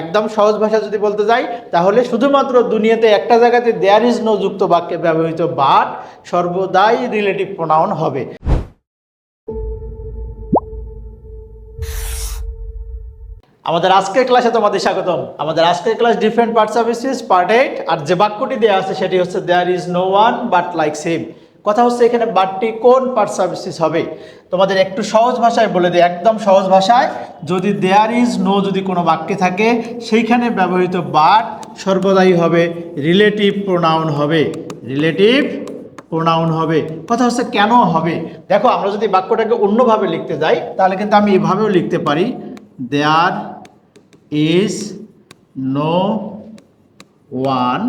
একদম সহজ ভাষা যদি বলতে যাই, তাহলে শুধুমাত্র দুনিয়াতে একটা জায়গাতে দেয়ার ইজ নো যুক্ত বাক্যে ব্যবহৃত বাট সর্বদাই রিলেটিভ প্রোনাউন হবে। আমাদের আজকের ক্লাসে তোমাদের স্বাগতম। আমাদের আজকের class different parts of part eight আর যে বাক্যটি দেওয়া আছে সেটি হচ্ছে there is no one but like same কথা হচ্ছে এখানে বাটটি কোন পার্টস সার্ভিসেস হবে? তোমাদের একটু সহজ ভাষায় বলে দিই, একদম সহজ ভাষায়, যদি দেয়ার ইজ নো যদি কোনো বাক্যে থাকে, সেইখানে ব্যবহৃত বাট সর্বদাই হবে রিলেটিভ প্রোনাউন হবে রিলেটিভ প্রোনাউন হবে। কথা হচ্ছে কেন হবে? দেখো, আমরা যদি বাক্যটাকে অন্যভাবে লিখতে যাই, তাহলে কিন্তু আমি এভাবেও লিখতে পারি দেয়ার ইজ নো ওয়ান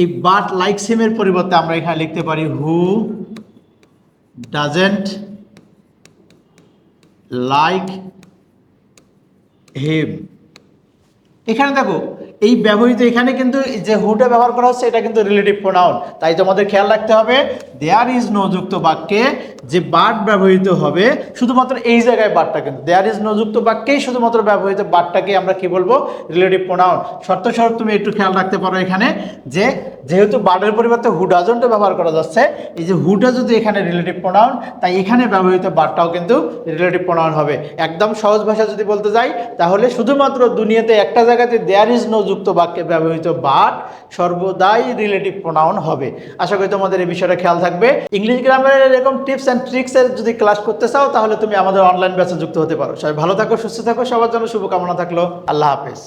এই বাট লাইক সেমের পরিবর্তে আমরা এখানে লিখতে পারি হু ডাজেন্ট লাইক হিম এখানে দেখো, এই ব্যবহৃত এখানে কিন্তু যে হুটা ব্যবহার করা হচ্ছে, এটা কিন্তু রিলেটিভ প্রোনাউন তাই তোমাদের খেয়াল রাখতে হবে দেয়ার ইজ নো যুক্ত বাক্যে যে বাট ব্যবহৃত হবে, শুধুমাত্র এই জায়গায় বাটটা কিন্তু। দেয়ার ইজ নো যুক্ত বাক্যেই শুধুমাত্র ব্যবহৃত বাটটাকে আমরা কি বলব? রিলেটিভ প্রোনাউন শর্ত স্বরূপ তুমি একটু খেয়াল রাখতে পারো এখানে যে যেহেতু বার্ডের পরিবর্তে হুডাজনটা ব্যবহার করা যাচ্ছে, এই যে হুটা যদি এখানে রিলেটিভ প্রোনাউন তাই এখানে ব্যবহৃত বাটটাও কিন্তু রিলেটিভ প্রোনাউন হবে। একদম সহজ ভাষা যদি বলতে যাই, তাহলে শুধুমাত্র দুনিয়াতে একটা জায়গাতে দেয়ার ইজ নো যুক্ত বাক্যে ব্যবহৃত বাট সর্বদাই রিলেটিভ প্রোনাউন হবে। আশা করি তোমাদের এই বিষয়টা খেয়াল থাকবে। ইংলিশ গ্রামারের এরকম টিপস অ্যান্ড ট্রিক্সের যদি ক্লাস করতে চাও, তাহলে তুমি আমাদের অনলাইন ব্যাচে যুক্ত হতে পারো। সবাই ভালো থাকো, সুস্থ থাকো, সবার জন্য শুভকামনা থাকল। আল্লাহ হাফেজ।